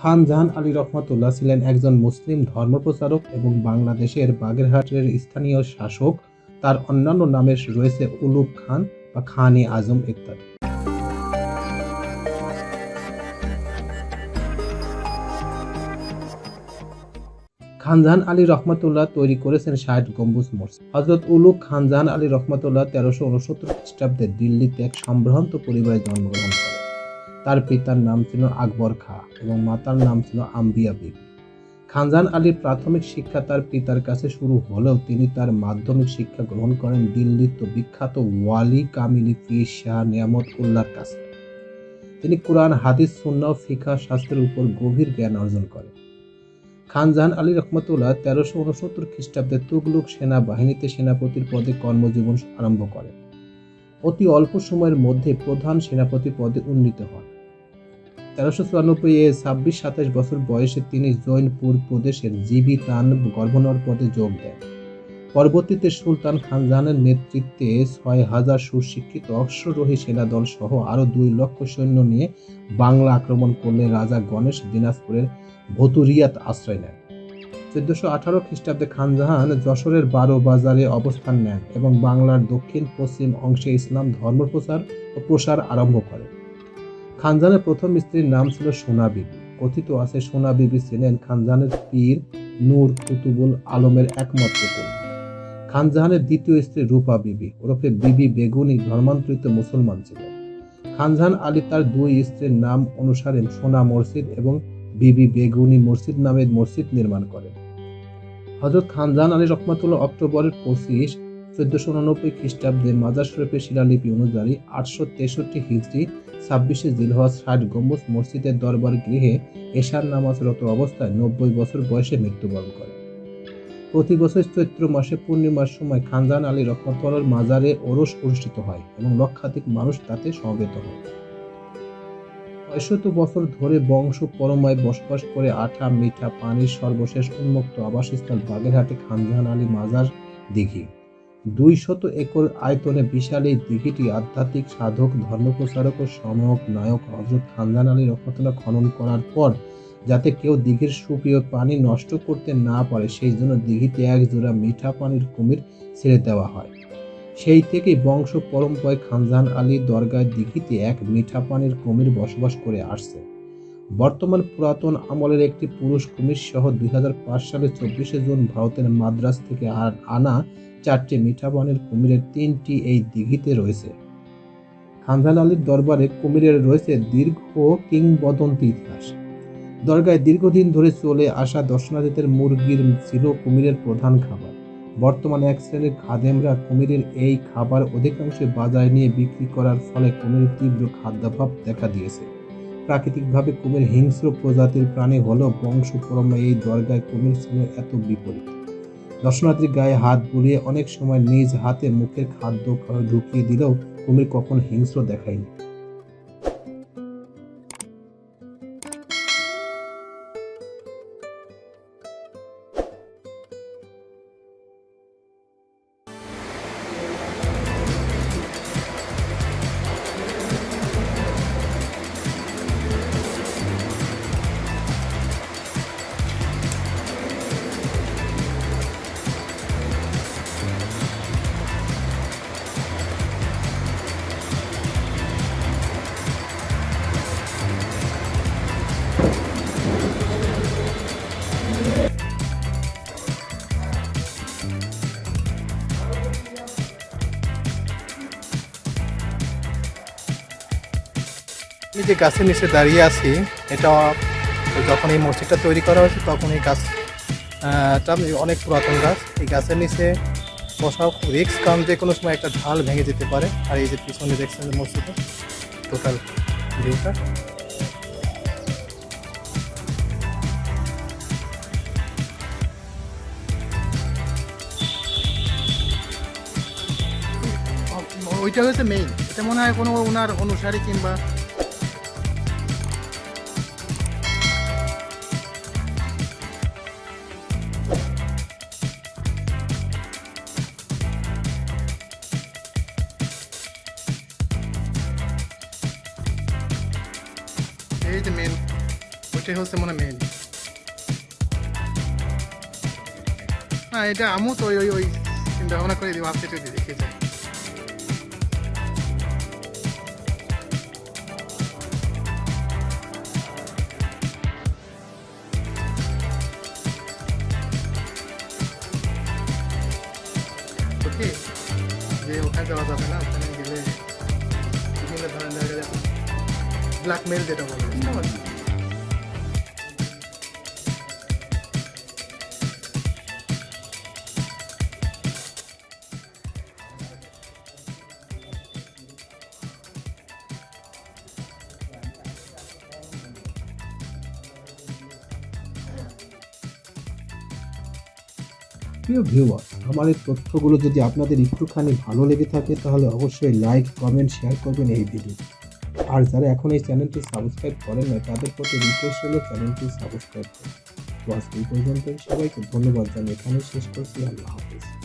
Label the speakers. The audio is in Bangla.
Speaker 1: খান জাহান আলী রহমতুল্লাহ ছিলেন একজন মুসলিম ধর্মপ্রচারক এবং বাংলাদেশের বাগেরহাটের স্থানীয় শাসক। তার অন্যান্য নামে রয়েছে উলুক খান বা খান ই আজম ইত্যাদি। খানজাহান আলী রহমতুল্লাহ তৈরি করেছেন ষাট গম্বুজ মসজিদ। হজরত উলুক খানজাহান আলী রহমতুল্লাহ তেরোশো উনসত্তর খ্রিস্টাব্দে দিল্লিতে এক সম্ভ্রান্ত পরিবারে জন্মগ্রহণ করেন। তার পিতার নাম ছিল আকবর খা এবং মাতার নাম ছিল আম্বিয়া বিবি। খানজান আলীর প্রাথমিক শিক্ষা তার পিতার কাছে শুরু হলেও তিনি তার মাধ্যমিক শিক্ষা গ্রহণ করেন দিল্লির তো বিখ্যাত ওয়ালি কামিলি পীর শাহ নিয়ামত উল্লাহর কাছে। তিনি কোরআন, হাদিস সুন্না ফিকা শাস্ত্রের উপর গভীর জ্ঞান অর্জন করেন। খানজাহান আলী রহমতুল্লাহ তেরোশো উনসত্তর খ্রিস্টাব্দে তুগলুক সেনাবাহিনীতে সেনাপতির পদে কর্মজীবন আরম্ভ করেন। অতি অল্প সময়ের মধ্যে প্রধান সেনাপতি পদে উন্নীত হন। তেরোশো চুরানব্বই এ ছাব্বিশ সাতাশ বছর বয়সে তিনি জৈনপুর প্রদেশের জিবি তান গভর্নর পদে যোগ দেন। পরবর্তীতে সুলতান খানজাহানের নেতৃত্বে ছয় হাজার সুশিক্ষিত অশ্বারোহী সেনাদল সহ আরও দুই লক্ষ সৈন্য নিয়ে বাংলা আক্রমণ করলে রাজা গণেশ দিনাজপুরের ভতুরিয়াত আশ্রয় নেন। চোদ্দশো আঠারো খ্রিস্টাব্দে খানজাহান যশোরের বারো বাজারে অবস্থান নেন এবং বাংলার দক্ষিণ পশ্চিম অংশে ইসলাম ধর্ম প্রচার ও প্রসার আরম্ভ করেন। খানজাহানের প্রথম স্ত্রীর নাম ছিল সোনা বিবি। কথিত আছে, সোনা বিবি ছিলেন খানজাহানের পীর নূর কুতুবুল আলমের একমাত্র কন্যা। খানজাহানের দ্বিতীয় স্ত্রী রূপা বিবি। ওরফে বিবি বেগুনি ধর্মান্তরিত মুসলমান ছিলেন। খানজাহান আলী তার দুই স্ত্রীর নাম অনুসারে সোনা মসজিদ এবং বিবি বেগুনি মসজিদ নামে মসজিদ নির্মাণ করেন। হজরত খানজাহান আলী রহমাতুল্লাহ অক্টোবরের পঁচিশ, চোদ্দশো উননব্বই খ্রিস্টাব্দে মাজার শরীফের শিলালিপি অনুযায়ী আটশো তেষট্টি হিজড়ি ছাব্বিশে জিলহজ ষাট গম্বুজ মসজিদের দরবার গৃহে এশার নামাজরত অবস্থায় নব্বই বছর বয়সে মৃত্যুবরণ করে। প্রতি বছর চৈত্র মাসে পূর্ণিমার সময় খানজান আলী রহমতুল্লাহর মাজারে ওরস অনুষ্ঠিত হয় এবং লক্ষাধিক মানুষ তাতে সমবেত হয়। ছয়শত বছর ধরে বংশ পরমায় বসবাস করে আঠা, মিঠা, পানির সর্বশেষ উন্মুক্ত আবাসস্থল বাগেরহাটে খানজাহান আলী মাজার দিঘি। দুই শত একর আয়তনে বিশাল এই দিঘিটি আধ্যাত্মিক সাধক, ধর্মপ্রচারক ও সমক নায়ক হজরত খানজাহান আলী রহমতুল্লাহ খনন করার পর যাতে কেউ দিঘির সুপ্রিয় পানি নষ্ট করতে না পারে, সেই জন্য দিঘিতে এক জোড়া মিঠা পানির কুমির ছেড়ে দেওয়া হয়। সেই থেকেই বংশ পরম্পরায় খানজান আলী দরগায় দিঘিতে এক মিঠা পানির কুমির বসবাস করে আসছে। বর্তমান পুরাতন আমলের একটি পুরুষ কুমির সহ দুই হাজার পাঁচ সালে চব্বিশে জুন ভারতের মাদ্রাজ থেকে আনা চারটি মিঠা পানির কুমিরের তিনটি এই দিঘিতে রয়েছে। খানজাহান আলীর দরবারে কুমিরের রয়েছে দীর্ঘ কিংবদন্তি ইতিহাস। দরগায় দীর্ঘদিন ধরে চলে আসা দর্শনার্থীদের মুরগির ছিল কুমিরের প্রধান খাবার। বর্তমানে এক শ্রেণির খাদেমরা কুমিরের এই খাবার অধিকাংশ বাজারে নিয়ে বিক্রি করার ফলে কুমিরের তীব্র খাদ্যাভাব দেখা দিয়েছে। প্রাকৃতিকভাবে কুমির হিংস্র প্রজাতির প্রাণী হলেও বংশ এই দরগায় কুমির ছিল এত বিপরীত। দর্শনার্থীর গায়ে হাত বুলিয়ে অনেক সময় নিজ হাতে মুখের খাদ্য ঢুকিয়ে দিলেও কুমির কখনো হিংস্র দেখায়নি।
Speaker 2: আমি যে গাছের নিচে দাঁড়িয়ে আছি, এটা যখন এই মসজিদটা তৈরি করা হয়েছে, তখন এই গাছ অনেক পুরাতন গাছ। এই গাছের নিচে বসাও রিক্স কারণ যে কোনো সময় একটা ঢাল ভেঙে যেতে পারে। আর এই যে পিছনে দেখছেন মসজিদে টোটাল ভিউটা ওইটা হচ্ছে মেইন এটা মনে হয় কোনো ওনার অনুসারী কিংবা এই যে মেন ওইটা এটাই হচ্ছে মানে মেন না এটা আমু তো ওই ওই চিন্তা ভাবনা করে দিই ভাবছি একটু দেখে যাই। যে ওখানে যাওয়া যাবে না, ওখানে গেলে বিভিন্ন ধরনের ব্ল্যাকমেল যেটা বলে
Speaker 1: প্রিয় ভিউয়ার আমার এই তথ্যগুলো যদি আপনাদের একটুখানি ভালো লেগে থাকে, তাহলে অবশ্যই লাইক কমেন্ট শেয়ার করবেন এই ভিডিও আর যারা এখন এই চ্যানেলটি সাবস্ক্রাইব করেন না তাদের প্রতি রিকোয়েস্ট হলো চ্যানেলটি সাবস্ক্রাইব করুন তো আজকে এই পর্যন্তই, সবাইকে ধন্যবাদ জানিয়ে এখানে শেষ করছি, আল্লাহ হাফিজ।